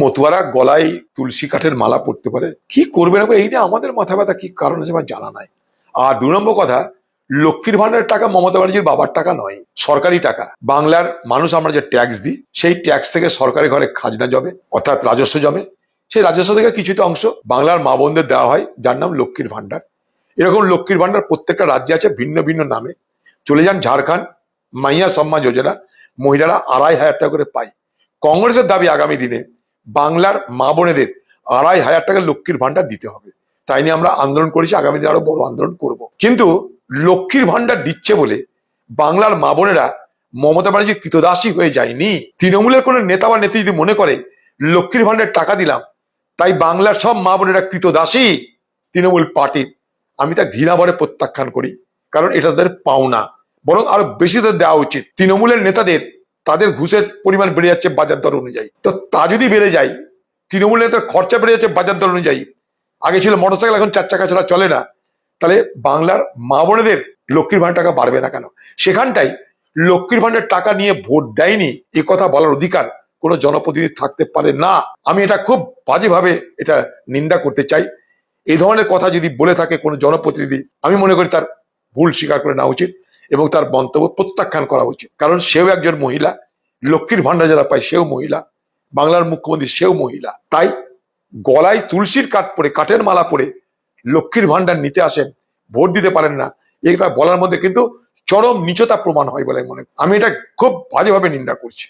মতুয়ারা গলায় তুলসী কাঠের মালা পড়তে পারে। কি করবে না করে এইটা আমাদের মাথা ব্যথা, কি কারণ আছে আমার জানা নাই। আর দু নম্বর কথা, লক্ষ্মীর ভান্ডারের টাকা মমতা ব্যানার্জির বাবার টাকা নয়, সরকারি টাকা। বাংলার মানুষ আমরা যে ট্যাক্স দিই, সেই ট্যাক্স থেকে সরকারি ঘরে খাজনা জমে, অর্থাৎ রাজস্ব জমে। সেই রাজস্ব থেকে কিছুটা অংশ বাংলার মা বোনদের দেওয়া হয়, যার নাম লক্ষ্মীর ভান্ডার এরকম লক্ষ্মীর ভান্ডার প্রত্যেকটা রাজ্যে আছে ভিন্ন ভিন্ন নামে। চলে যান ঝাড়খণ্ড, মাইয়া সম্মান যোজনা, মহিলারা আড়াই হাজার টাকা করে পায়। কংগ্রেসের দাবি আগামী দিনে বাংলার মা বোনেদের আড়াই হাজার টাকা লক্ষ্মীর ভান্ডার দিতে হবে। তাই নিয়ে আমরা আন্দোলন করেছি, আগামী দিনে আরও বড় আন্দোলন করব। কিন্তু লক্ষ্মীর ভান্ডার দিচ্ছে বলে বাংলার মা বোনেরা মমতা ব্যানার্জির কৃতদাসী হয়ে যায়নি। তৃণমূলের কোনো নেতা বা নেত্রী যদি মনে করে, লক্ষ্মীর ভান্ডার টাকা দিলাম, তাই বাংলার সব মা বোনেরা কৃতদাসী তৃণমূল পার্টির। আমি তা ঘৃণা ভরে প্রত্যাখ্যান করি, কারণ এটা তাদের পাওনা। বরং আরও বেশি তাদের দেওয়া উচিত। তৃণমূলের নেতাদের তাদের ঘুষের পরিমাণ বেড়ে যাচ্ছে বাজার দর অনুযায়ী। তো তা যদি বেড়ে যায়, তৃণমূল নেতার খরচা বেড়ে যাচ্ছে বাজার দর অনুযায়ী। আগে ছিল মোটরসাইকেল, এখন চার চাকা ছাড়া চলে না। তাহলে বাংলার মা বোনেদের লক্ষ্মীর ভান্ডার টাকা বাড়বে না কেন? সেখানটাই লক্ষ্মীর ভান্ডার টাকা নিয়ে ভোট দেয়নি, এ কথা বলার অধিকার কোনো জনপ্রতিনিধি থাকতে পারে না। আমি এটা খুব বাজেভাবে এটা নিন্দা করতে চাই। এই ধরনের কথা যদি বলে থাকে কোনো জনপ্রতিনিধি, আমি মনে করি তার ভুল স্বীকার করে নেওয়া উচিত এবং তার মন্তব্য প্রত্যাখ্যান করা উচিত। কারণ সেও একজন মহিলা লক্ষ্মীর ভান্ডার যারা পায় সেও মহিলা, বাংলার মুখ্যমন্ত্রী সেও মহিলা। তাই গলায় তুলসীর কাঠ পরে, কাঠের মালা পরে লক্ষ্মীর ভান্ডার নিতে আসেন, ভোট দিতে পারেন না। এটা বলার মধ্যে কিন্তু চরম নিচতা প্রমাণ হয় বলে মনে আমি এটা খুব বাজেভাবে নিন্দা করছি।